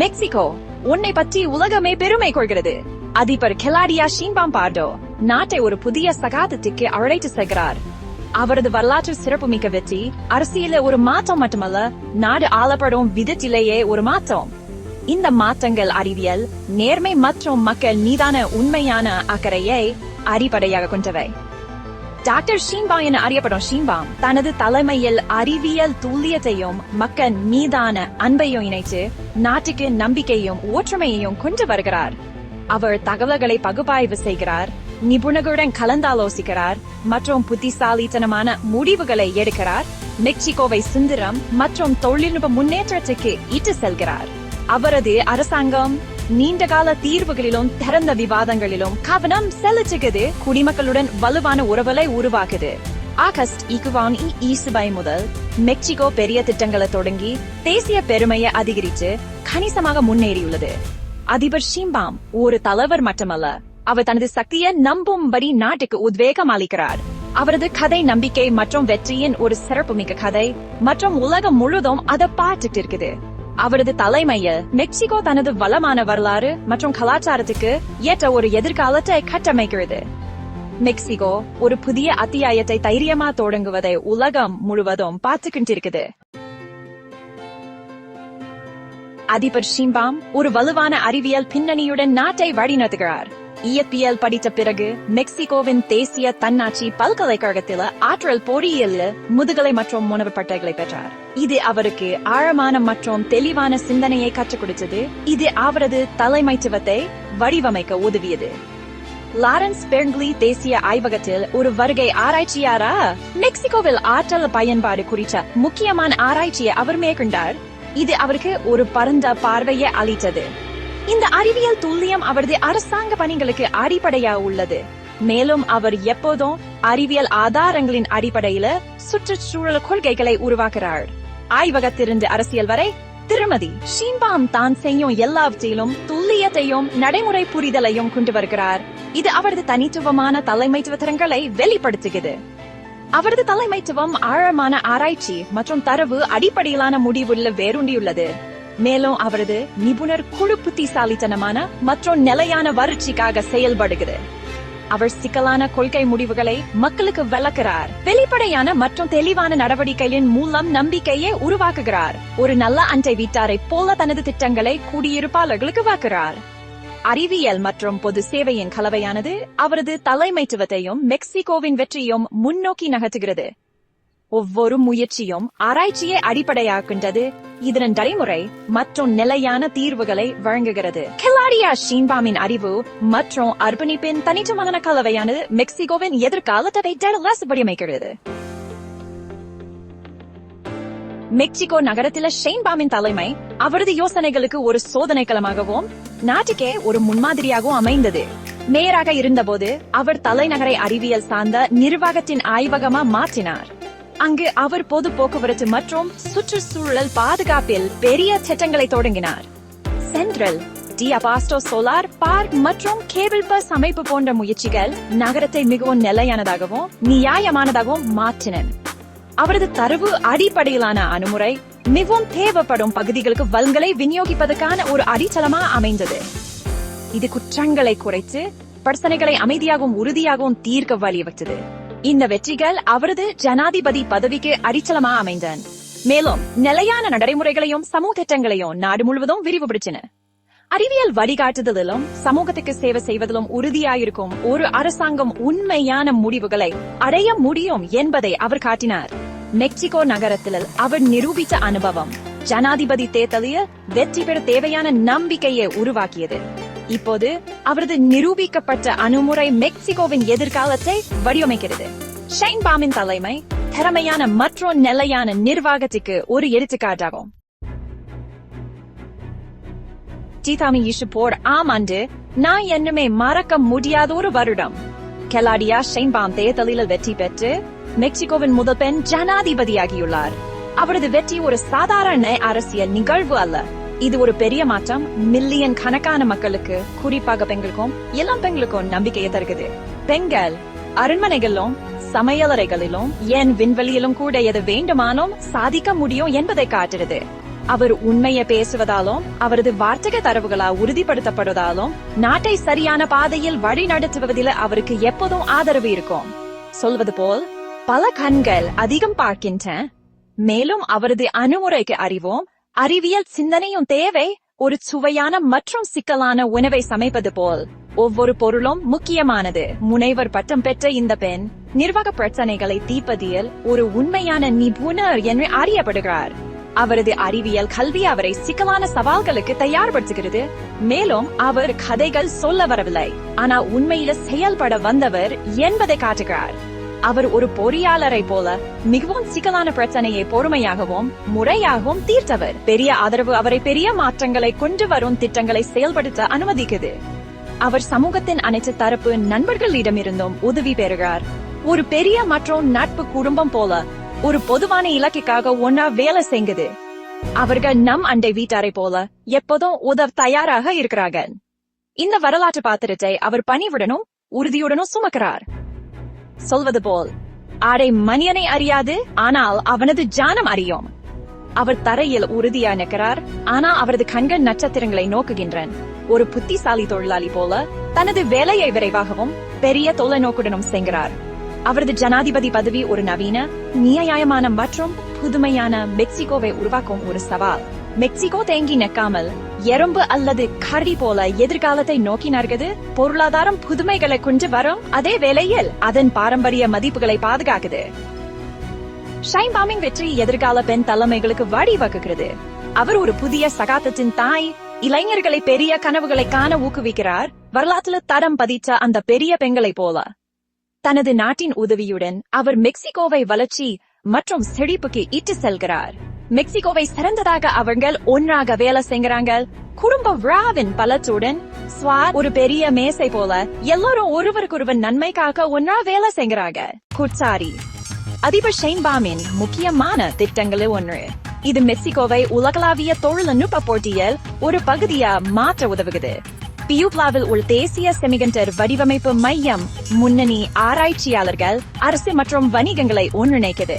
Mexico உன்னை பற்றி உலகமே பெருமை கொள்கிறது. அதிபர் கெலாடியா ஷீன்பாம் பார்டோ நாட்டை ஒரு புதிய சகாதத்துக்கு அழைத்து செல்கிறார். அவரது வரலாற்று சிறப்புமிக்க வெற்றி அரசியல ஒரு மாற்றம் மட்டுமல்ல நாடு ஆளப்படும் விதத்திலேயே ஒரு மாற்றம். இந்த மாற்றங்கள் அறிவியல் நேர்மை மற்றும் மக்கள் மீதான உண்மையான அக்கறையை அடிப்படையாக கொண்டவை. டாக்டர் ஷீன்பா என அறியப்படும் ஷீன்பாம் தனது தலைமையில் அறிவியல் துல்லியத்தையும் மக்கள் மீதான அன்பையும் இணைத்து நாட்டுக்கு நம்பிக்கையும் ஒற்றுமையையும் கொண்டு வருகிறார். அவர் தகவல்களை பகுப்பாய்வு செய்கிறார் நிபுணர்களுடன் கலந்தாலோசிக்கிறார் மற்றும் புத்திசாலித்தனமான முடிவுகளை எடுக்கிறார். மெக்சிகோவை சுந்தரம் மற்றும் தொழில்நுட்ப முன்னேற்றத்துக்கு இட்டு செல்கிறார். அவரது அரசாங்கம் நீண்டகால தீர்வுகளிலும் திறந்த விவாதங்களிலும் கவனம் செலுத்துகிறது. குடிமக்களுடன் வலுவான உறவுகளை உருவாக்குது. ஆகஸ்ட் இக்குவான் ஈசுபை முதல் மெக்சிகோ பெரிய திட்டங்களை தொடங்கி தேசிய பெருமையை அதிகரித்து கணிசமாக முன்னேறியுள்ளது. அதிபர் ஷிம்பாம் ஒரு தலைவர் மட்டுமல்ல அவர் தனது சக்தியை நம்பும்படி நாட்டுக்கு உத்வேகம் அளிக்கிறார். அவரது கதை நம்பிக்கை மற்றும் வெற்றியின் ஒரு சிறப்புமிக்க கதை மற்றும் உலகம் முழுதும் அதை பார்த்துட்டு இருக்குது. அவரது தலைமையில் மெக்சிகோ தனது வளமான வரலாறு மற்றும் கலாச்சாரத்துக்கு ஏற்ற ஒரு எதிர்காலத்தை கட்டமைக்கிறது. மெக்சிகோ ஒரு புதிய அத்தியாயத்தை தைரியமா தொடங்குவதை உலகம் முழுவதும் பார்த்துக்கிட்டிருக்குது. அதிபர் ஷிம்பாம் ஒரு வலுவான அறிவியல் பின்னணியுடன் நாட்டை வழிநடத்துகிறார். இயற்பியல் படித்த பிறகு மெக்சிகோவின் தேசிய தன்னாட்சி பல்கலைக்கழகத்தில் ஆற்றல் பொறியியல் முதுகலை மற்றும் உணவு பட்டைகளை பெற்றார். இது அவருக்கு ஆழமான மற்றும் தெளிவான சிந்தனையை கற்றுக் கொடுத்தது. இது அவரது தலைமைத்துவத்தை வடிவமைக்க உதவியது. லாரன்ஸ் பெர்ங்லி தேசிய ஆய்வகத்தில் ஒரு வருகை ஆராய்ச்சியாரா? மெக்சிகோவில் ஆற்றல் பயன்பாடு குறித்த முக்கியமான ஆராய்ச்சியை அவர் மேற்கொண்டார். இது அவருக்கு ஒரு பரந்த பார்வையை அளித்தது. இந்த அறிவியல் துல்லியம் அவரது அரசாங்க பணிகளுக்கு அடிப்படையா உள்ளது. மேலும் அவர் எப்போதும் அறிவியல் ஆதாரங்களின் அடிப்படையில சுற்றுச்சூழல் கொள்கைகளை உருவாக்குறார். ஆய்வகத்திலிருந்து அரசியல் வரை திருமதி ஷீம்பாம் தான் செய்யும் எல்லாவற்றிலும் துல்லியத்தையும் நடைமுறை புரிதலையும் கொண்டு வருகிறார். இது அவரது தனித்துவமான தலைமைத்துவ திறன்களை வெளிப்படுத்துகிறது. அவரது தலைமைத்துவம் ஆழமான ஆராய்ச்சி மற்றும் தரவு அடிப்படையிலான முடிவுள்ள வேரூண்டியுள்ளது மேலும் அவரது நிபுணர் குழு புத்திசாலித்தனமான மற்றும் நிலையான வறட்சிக்காக செயல்படுகிறது. அவர் சிக்கலான கொள்கை முடிவுகளை மக்களுக்கு விளக்குறார். வெளிப்படையான மற்றும் தெளிவான நடவடிக்கைகளின் மூலம் நம்பிக்கையை உருவாக்குகிறார். ஒரு நல்ல அண்டை வீட்டாரை போல தனது திட்டங்களை குடியிருப்பாளர்களுக்கு வாக்குறார். அறிவியல் மற்றும் பொது சேவையின் கலவையானது அவரது தலைமைத்துவத்தையும் மெக்சிகோவின் வெற்றியும் முன்னோக்கி நகர்த்துகிறது. ஒவ்வொரு முயற்சியும் ஆராய்ச்சியை அடிப்படையாக்கின்றது இதன் நடைமுறை மற்றும் நிலையான தீர்வுகளை வழங்குகிறது. கிலாடியா ஷீன்பாமின் அறிவு மற்றும் அர்ப்பணிப்பின் தனித்துவமான கலவையானது மெக்சிகோவின் எதிர்காலத்தை வடிவமைக்கிறது. மெக்சிகோ நகரத்தில் ஷெயின்பாமின் தலைமை அவரது யோசனைகளுக்கு ஒரு சோதனை களமாகவும் நாட்டுக்கே ஒரு முன்மாதிரியாகவும் அமைந்தது. மேயராக இருந்தபோது அவர் தலைநகரை அறிவியல் சார்ந்த நிர்வாகத்தின் ஆய்வகமா மாற்றினார். அங்கு அவர் பொது போக்குவரத்து மற்றும் சுற்றுச்சூழல் பாதுகாப்பில் பெரிய திட்டங்களை தொடங்கினார். சென்ட்ரல் டி சோலார் பார்க் மற்றும் கேபிள் பஸ் அமைப்பு போன்ற முயற்சிகள் நகரத்தை மிகவும் நிலையானதாகவும் நியாயமானதாகவும் மாற்றின. அவரது தரவு அடிப்படையிலான அணுமுறை மிகவும் தேவைப்படும் பகுதிகளுக்கு வளங்களை விநியோகிப்பதற்கான ஒரு அடித்தளமா அமைந்தது. இது குற்றங்களை குறைத்து பிரச்சனைகளை அமைதியாகவும் உறுதியாகவும் தீர்க்க வழிவகுத்தது. இந்த வெற்றிகள் அவரது ஜனாதிபதி பதவிக்கு அடிச்சலமா அமைந்தன. மேலும் நிலையான நடைமுறைகளையும் சமூக திட்டங்களையும் நாடு முழுவதும் விரிவுபடுத்தின. அறிவியல் வழிகாட்டுதலிலும் சமூகத்துக்கு சேவை செய்வதிலும் உறுதியாயிருக்கும் ஒரு அரசாங்கம் உண்மையான முடிவுகளை அடைய முடியும் என்பதை அவர் காட்டினார். மெக்சிகோ நகரத்தில் அவர் நிரூபித்த அனுபவம் ஜனாதிபதி தேர்தலில் வெற்றி பெற தேவையான நம்பிக்கையை உருவாக்கியது. இப்போது அவரது நிரூபிக்கப்பட்ட அணுமுறை மெக்சிகோவின் எதிர்காலத்தை வடிவமைக்கிறது. ஷைன் பாமின் தலைமை திறமையான மற்றும் நிலையான நிர்வாகத்துக்கு ஒரு எடுத்துக்காட்டாகும். சீதாமி இஷுபோர் ஆம் ஆண்டு நான் என்னுமே மறக்க முடியாத ஒரு வருடம். கெலாடியா ஷைன்பாம் தேர்தலில் வெற்றி பெற்று மெக்சிகோவின் முதல் பெண் ஜனாதிபதியாகியுள்ளார். அவரது வெற்றி ஒரு சாதாரண அரசியல் நிகழ்வு அல்ல. இது ஒரு பெரிய மாற்றம். மில்லியன் கணக்கான மக்களுக்கு குறிப்பாக பெண்களுக்கும் இளம் பெண்களுக்கும் நம்பிக்கையை தருகிறது. பெண்கள் அரண்மனைகளிலும் சமையலறைகளிலும் என் விண்வெளியிலும் கூட எது வேண்டுமானும் சாதிக்க முடியும் என்பதை காட்டுகிறது. அவர் உண்மையை பேசுவதாலும் அவரது வார்த்தக தரவுகளால் உறுதிப்படுத்தப்படுவதாலும் நாட்டை சரியான பாதையில் வழி நடத்துவதில் அவருக்கு எப்போதும் ஆதரவு இருக்கும். சொல்வது போல் பல கண்கள் அதிகம் பார்க்கின்ற மேலும் அவரது அணுமுறைக்கு அறிவோம் அறிவியல் சிந்தனையும் தேவை. ஒரு சுவையான மற்றும் சிக்கலான உணவை சமைப்பது போல். ஒவ்வொரு பொருளும் முக்கியமானது. முனைவர் பட்டம் பெற்ற இந்த பெண் நிர்வாக பிரச்சனைகளை தீப்பதியில் ஒரு உண்மையான நிபுணர் என்று அறியப்படுகிறார். அவரது அறிவியல் கல்வி அவரை சிக்கலான சவால்களுக்கு தயார்படுத்துகிறது. மேலும் அவர் கதைகள் சொல்ல வரவில்லை. ஆனா உண்மையில செயல்பட வந்தவர் என்பதை காட்டுகிறார். அவர் ஒரு பொறியாளரை போல மிகவும் சிக்கலான பிரச்சனையை பொறுமையாகவும் முறையாகவும் தீர்த்தவர். பெரிய ஆதரவு அவரை பெரிய மாற்றங்களை கொண்டு வரும் திட்டங்களை செயல்படுத்த அனுமதிக்குது. அவர் சமூகத்தின் அனைத்து தரப்பு நண்பர்களிடமிருந்தும் உதவி பெறுகிறார். ஒரு பெரிய மற்றும் நட்பு குடும்பம் போல ஒரு பொதுவான இலக்கிற்காக ஒன்னா வேலை செய்யுது. அவர்கள் நம் அண்டை வீட்டாரை போல எப்போதும் உதவ தயாராக இருக்கிறார்கள். இந்த வரலாற்று பாத்திரத்தை அவர் பணிவுடனும் உறுதியுடனும் சுமக்கிறார். சொல்வது போல் ஆடை மனிதனை அறியாது ஆனால் அவனது ஜானம் அறியும். அவர் தரையில் உறுதியா நிற்கிறார் ஆனா அவரது கண்கள் நட்சத்திரங்களை நோக்குகின்றன. ஒரு புத்திசாலி தொழிலாளி போல தனது வேலையை விரைவாகவும் பெரிய தொலைநோக்குடனும் செய்கிறார். அவரது ஜனாதிபதி பதவி ஒரு நவீன நியாயமான மற்றும் புதுமையான மெக்சிகோவை உருவாக்கும் ஒரு சவால். மெக்சிகோ தேங்கி நிற்காமல் எறும்பு அல்லது கரி போல எதிர்காலத்தை நோக்கி நகர்கிறது. பொருளாதாரம் புதுமைகளை கொண்டு வரும் அதே வேளையில் அதன் பாரம்பரிய மதிப்புகளை பாதுகாக்குது. ஷைன் பாமிங் வெற்றி எதிர்கால பெண் தலைமைகளுக்கு வழிவகுக்கிறது. அவர் ஒரு புதிய சகாத்தத்தின் தாய் இளைஞர்களை பெரிய கனவுகளை காண ஊக்குவிக்கிறார். வரலாற்றுல தரம் பதித்த அந்த பெரிய பெண்களைப் போல. தனது நாட்டின் உதவியுடன் அவர் மெக்சிகோவை வளர்ச்சி மற்றும் செழிப்புக்கு இட்டு செல்கிறார். மெக்சிகோவை சிறந்ததாக அவர்கள் ஒன்றாக வேலை செய்கிறாங்க குடும்ப விழாவின் பலத்துடன் ஸ்வார் ஒரு பெரிய மேசை போல எல்லாரும் ஒருவருக்கொருவர் நன்மைக்காக ஒன்றா வேலை செய்கிறாங்க குட்சாரி. அதிபர் ஷெயின்பாமின் முக்கியமான திட்டங்களில் ஒன்று. இது மெக்சிகோவை உலகளாவிய தொழில்நுட்ப போட்டியில் ஒரு பகுதியா மாற்ற உதவுகிறது. பியூப்லாவில் உள்ள தேசிய செமிகண்டர் வடிவமைப்பு மையம் முன்னணி ஆராய்ச்சியாளர்கள் அரசு மற்றும் வணிகங்களை ஒன்றிணைக்கிறது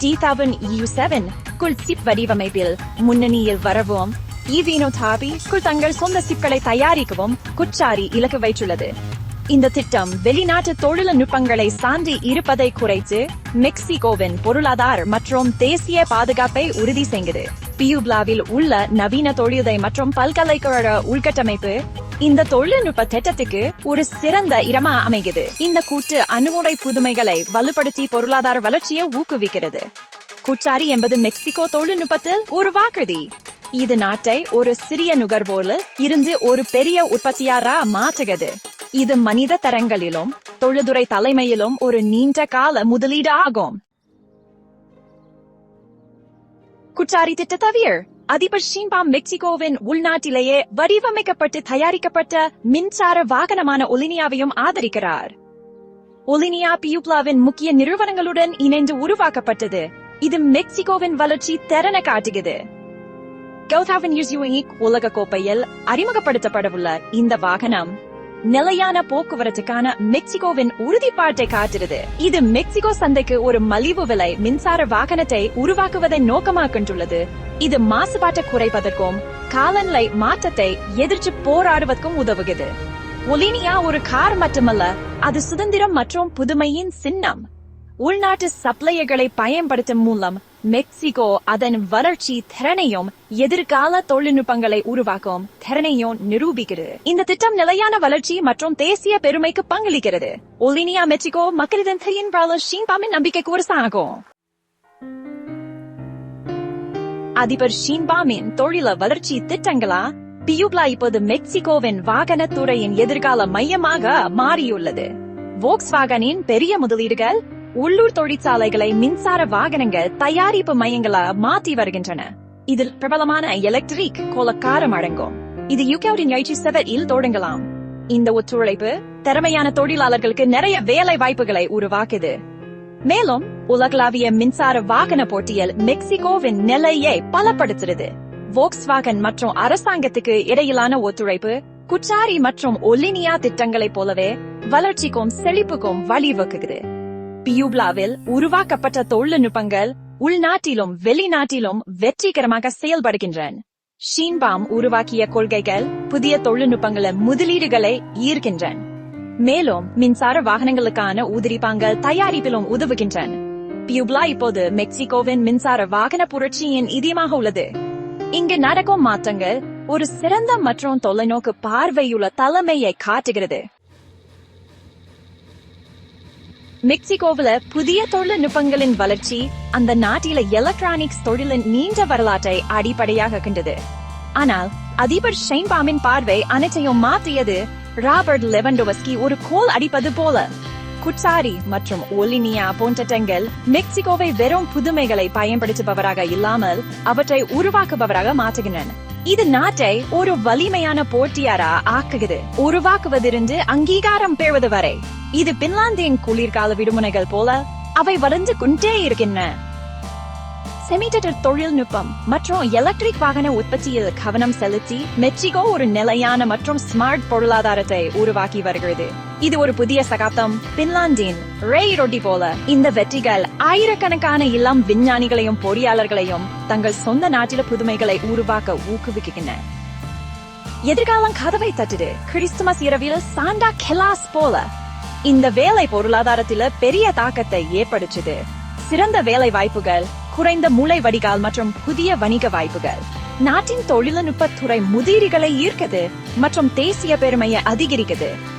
டீதாவின் யூ செவன் குள் சிப் வடிவமைப்பில் முன்னணியில் வரவும் ஈவீனோ தாபி குள் தங்கள் சொந்த சிப்களை தயாரிக்கவும் குச்சாரி இலக்கு வைத்துள்ளது. இந்த திட்டம் வெளிநாட்டு தொழில்நுட்பங்களை சார்ந்து இருப்பதை குறைத்து மெக்சிகோவின் பொருளாதார மற்றும் தேசிய பாதுகாப்பை உறுதி செய்கிறது. பியூப்லாவில் உள்ள நவீன தொழிலை மற்றும் பல்கலைக்கழக உள்கட்டமைப்பு இந்த தொழில்நுட்ப திட்டத்துக்கு ஒரு சிறந்த இடமா அமைகிறது. இந்த கூட்டு அணுகுமுறை புதுமைகளை வலுப்படுத்தி பொருளாதார வளர்ச்சியை ஊக்குவிக்கிறது. குச்சாரி என்பது மெக்சிகோ தொழில்நுட்பத்தில் ஒரு இது நாட்டை ஒரு சிறிய நுகர்வோரில் இருந்து ஒரு பெரிய உற்பத்தியாரா மாற்றுகிறது. இது மனித தரங்களிலும் தொழில்துறை தலைமையிலும் ஒரு நீண்ட கால முதலீடு ஆகும். குச்சாரி திட்ட தவிர அதிபர் ஷீன்பா மெக்சிகோவின் உள்நாட்டிலேயே வடிவமைக்கப்பட்டு தயாரிக்கப்பட்ட மின்சார வாகனமான ஒலினியாவையும் ஆதரிக்கிறார். ஒலினியா பியூப்லாவின் முக்கிய நிறுவனங்களுடன் இணைந்து உருவாக்கப்பட்டது. இது மெக்சிகோவின் வளர்ச்சி திறனை காட்டுகிறது. கௌதாவின் யூசியூஇக் உலக கோப்பையில் அறிமுகப்படுத்தப்படவுள்ள இந்த வாகனம் நிலையான போக்குவரத்துக்கான மெக்சிகோவின் உறுதிப்பாட்டை காட்டுகிறது. இது மெக்சிகோ சந்தைக்கு ஒரு மலிவு விலை மின்சார வாகனத்தை உருவாக்குவதை நோக்கமாக கொண்டுள்ளது இது மாசுபாட்டை குறைப்பதற்கும் காலநிலை மாற்றத்தை எதிர்த்து போராடுவதற்கும் உதவுகிறது. ஒலினியா ஒரு கார் மட்டுமல்ல அது சுதந்திரம் மற்றும் புதுமையின் சின்னம். உள்நாட்டு சப்ளையர்களை பயன்படுத்தும் மூலம் மெக்சிகோ அதன் வளர்ச்சி திறனையும் எதிர்கால தொழில்நுட்பங்களை உருவாக்கும் திறனையும் நிரூபிக்கிறது இந்த திட்டம் நிலையான வளர்ச்சி மற்றும் தேசிய பெருமைக்கு பங்களிக்கிறது. ஒலினியா மெக்சிகோ மக்களிடம் தெரியும் ஷீன்பாமின் நம்பிக்கைக்கு ஒரு சாகும் அதிபர் ஷீன்பாமின் தொழில வளர்ச்சி திட்டங்களா? பியூப்லா இப்போது மெக்சிகோவின் வாகனத்துறையின் எதிர்கால மையமாக மாறியுள்ளது. வோக்ஸ் வாகனின் பெரிய முதலீடுகள் உள்ளூர் தொழிற்சாலைகளை மின்சார வாகனங்கள் தயாரிப்பு மையங்களா மாற்றி வருகின்றன. இதில் பிரபலமான எலக்ட்ரிக் கோலக்காரம் அடங்கும். இது யூகேவின் எழுச்சி செவரில் தொடங்கலாம். இந்த ஒத்துழைப்பு திறமையான தொழிலாளர்களுக்கு நிறைய வேலை வாய்ப்புகளை உருவாக்குது. மேலும் உலகளாவிய மின்சார வாகன போட்டியில் மெக்சிகோவின் நிலையை பலப்படுத்துகிறது வோக்ஸ்வாகன் மற்றும் அரசாங்கத்துக்கு இடையிலான ஒத்துழைப்பு குச்சாரி மற்றும் ஒலினியா திட்டங்களைப் போலவே வளர்ச்சிக்கும் செழிப்புக்கும் வழிவகுக்குது. பியூப்லாவில் உருவாக்கப்பட்ட தொழில்நுட்பங்கள் உள்நாட்டிலும் வெளிநாட்டிலும் வெற்றிகரமாக செயல்படுகின்றன. ஷீன்பாம் உருவாக்கிய கொள்கைகள் புதிய தொழில்நுட்பங்கள முதலீடுகளை ஈர்க்கின்றன. மேலும் மின்சார வாகனங்களுக்கான உதிரிப்பாங்கள் தயாரிப்பிலும் உதவுகின்றன. பியூப்லா இப்போது மெக்சிகோவின் மின்சார வாகன புரட்சியின் இதயமாக உள்ளது. இங்கு நடக்கும் மாற்றங்கள் ஒரு சிறந்த மற்றும் தொலைநோக்கு பார்வையுள்ள தலைமையை காட்டுகிறது. மெக்சிகோவில புதிய தொழில்நுட்பங்களின் வளர்ச்சி அந்த நாட்டில எலக்ட்ரானிக்ஸ் தொழிலின் நீண்ட வரலாற்றை அடிப்படையாக கண்டது. ஆனால் அதிபர் ஷைன்பாமின் பார்வை அனைத்தையும் மாற்றியது ராபர்ட் லெவன்டோவஸ்கி ஒரு கோல் அடிப்பது போல. குட்சாரி மற்றும் ஒலினியா போன்ற டெங்கல் மெக்சிகோவை வெறும் புதுமைகளை பயன்படுத்துபவராக இல்லாமல் அவற்றை உருவாக்குபவராக மாற்றுகின்றன. இது நாட்டை ஒரு வலிமையான போட்டியாரா ஆக்குகிறது. உருவாக்குவதிருந்து அங்கீகாரம் பெறுவது வரை. இது பின்லாந்தின் குளிர்கால விடுமுனைகள் போல அவை வளர்ந்து கொண்டே இருக்கின்றன. செமிடட்டர் தொழில்நுட்பம் மற்றும் எலக்ட்ரிக் வாகன உற்பத்தியில் கவனம் செலுத்தி மெக்சிகோ ஒரு நிலையான மற்றும் ஸ்மார்ட் பொருளாதாரத்தை உருவாக்கி வருகிறது. இது ஒரு புதிய சகாப்தம். பின்லாந்தின் ரே ரொட்டி போல இந்த வெற்றிகள் ஆயிரக்கணக்கான இளம் விஞ்ஞானிகளையும் பொறியாளர்களையும் தங்கள் சொந்த நாட்டில புதுமைகளை உருவாக்க ஊக்குவிக்கின்றன எதிர்காலம் கதவை தட்டுது. கிறிஸ்துமஸ் இரவில் சாண்டா கெலாஸ் போல இந்த வேலை பொருளாதாரத்தில பெரிய தாக்கத்தை ஏற்படுத்துது. சிறந்த வேலை வாய்ப்புகள் குறைந்த மூளை வடிகால் மற்றும் புதிய வணிக வாய்ப்புகள். நாட்டின் தொழில்நுட்பத்துறை முதிரிகளை ஈர்க்குது மற்றும் தேசிய பெருமையை அதிகரிக்குது.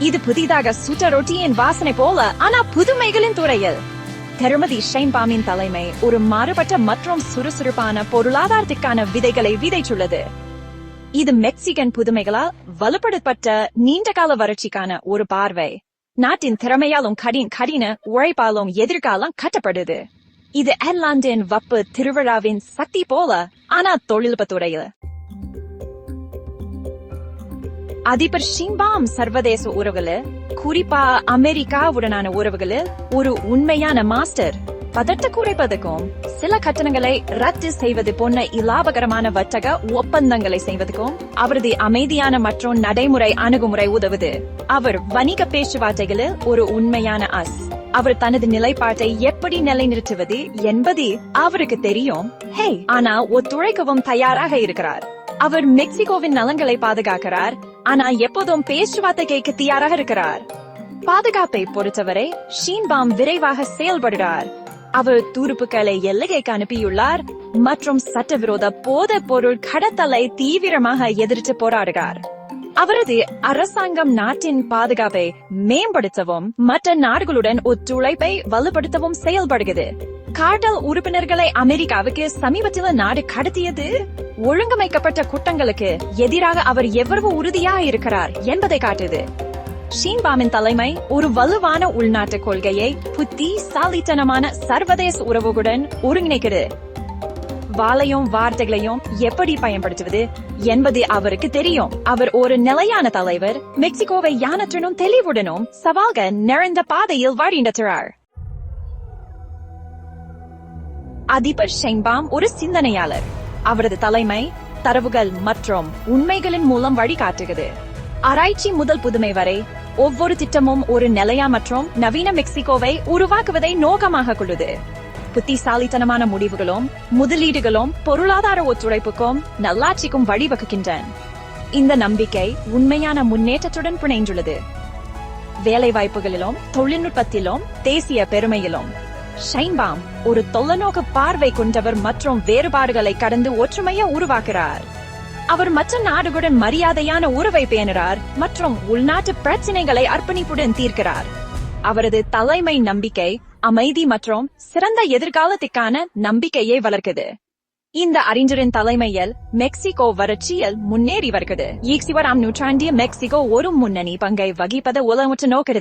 இது புதிதாக சுட்ட ரொட்டியின் வாசனை போல ஆனா புதுமைகளின் துறையில். திருமதி ஷைன்பாமின் தலைமை ஒரு மாறுபட்ட மற்றும் சுறுசுறுப்பான பொருளாதாரத்திற்கான விதைகளை விதைச்சுள்ளது இது மெக்சிகன் புதுமைகளால் வலுப்படுத்தப்பட்ட நீண்டகால வறட்சிக்கான ஒரு பார்வை. நாட்டின் திறமையாலும் கடின் கடின உழைப்பாலும் எதிர்காலம் கட்டப்படுது. இது அயர்லாந்தின் வப்பு திருவிழாவின் சக்தி போல ஆனா தொழில்நுட்பத்துறையில அதிபர் ஷிம்பாம் சர்வதேச உறவுகளில் குறிப்பா அமெரிக்காவுடனான உறவுகளில் ஒரு உண்மையான மாஸ்டர். பதட்ட குறைப்பதற்கும் சில கட்டணங்களை ரத்து செய்வது போன்ற இலாபகரமான வர்த்தக ஒப்பந்தங்களை செய்வதற்கும் அவரது அமைதியான மற்றும் நடைமுறை அணுகுமுறை உதவுது. அவர் வணிக பேச்சுவார்த்தைகளில் ஒரு உண்மையான அஸ். அவர் தனது நிலைப்பாட்டை எப்படி நிலைநிறுத்துவது என்பது அவருக்கு தெரியும். ஹே ஆனா ஒத்துழைக்கவும் தயாராக இருக்கிறார். அவர் மெக்சிகோவின் நலன்களை பாதுகாக்கிறார். ஆனா எப்போதும் பேச்சுவார்த்தை கேட்க தயாராக இருக்கிறார். பாதுகாப்பை பொறுத்தவரை ஷீன்பாம் விரைவாக செயல்படுகிறார். அவர் துருப்புக்களை எல்லைக்கு அனுப்பியுள்ளார் மற்றும் சட்டவிரோத போதைப் பொருள் கடத்தலை தீவிரமாக எதிர்த்து போராடுகிறார். அவரது அரசாங்கம் நாட்டின் பாதுகாப்பை மேம்படுத்தவும் மற்ற நாடுகளுடன் ஒத்துழைப்பை வலுப்படுத்தவும் செயல்படுகிறது. கார்டல் உறுப்பினர்களை அமெரிக்காவுக்கு சமீபத்தில் நாடு கடத்தியது ஒழுங்கமைக்கப்பட்ட குற்றங்களுக்கு எதிராக அவர் எவ்வளவு உறுதியாக இருக்கிறார் என்பதை காட்டுது. ஷீன்பாமின் தலைமை ஒரு வலுவான உள்நாட்டு கொள்கையை புத்தி சாலித்தனமான சர்வதேச உறவுகளுடன் ஒருங்கிணைக்கிறது வாளையும் வார்த்தைகளையும் எப்படி பயன்படுத்துவது என்பது அவருக்கு தெரியும். அவர் ஒரு நிலையான தலைவர் மெக்சிகோவை யானற்றனும் தெளிவுடனும் சவால்க நிறைந்த பாதையில் வழிநடத்துகிறார் அதிபர் ஷெங்பாம் ஒரு சிந்தனையாளர். அவரது தலைமை தரவுகள் மற்றும் உண்மைகளின் மூலம் வழிகாட்டுகிறது. ஆராய்ச்சி முதல் புதுமை வரை ஒவ்வொரு திட்டமும் ஒரு நிலையா மற்றும் நவீன மெக்சிகோவை உருவாக்குவதை நோக்கமாக கொள்ளுது. புத்திசாலித்தனமான முடிவுகளும் முதலீடுகளும் பொருளாதார ஒத்துழைப்புக்கும் நல்லாட்சிக்கும் வழிவகுக்கின்றன. இந்த நம்பிக்கை உண்மையான முன்னேற்றத்துடன் பிணைந்துள்ளது. வேலைவாய்ப்புகளிலும் தொழில்நுட்பத்திலும் தேசிய பெருமையிலும். ஷைன்பாம் ஒரு தொலைநோக்கு பார்வை கொண்டவர் மற்றும் வேறுபாடுகளை கடந்து ஒற்றுமையை உருவாக்குகிறார். அவர் மற்ற நாடுகளுடன் மரியாதையான உறவை பேணுகிறார் மற்றும் உள்நாட்டு பிரச்சனைகளை அர்ப்பணிப்புடன் தீர்க்கிறார். அவரது தலைமை நம்பிக்கை அமைதி மற்றும் சிறந்த எதிர்காலத்திற்கான நம்பிக்கையை வளர்க்குது. இந்த அறிஞரின் தலைமையில் மெக்சிகோ வறட்சியில் முன்னேறி வருகிறது. ஈக்சிவராம் நூற்றாண்டிய மெக்சிகோ ஒரு முன்னணி பங்கை வகிப்பதை உலகமுற்று நோக்கிறது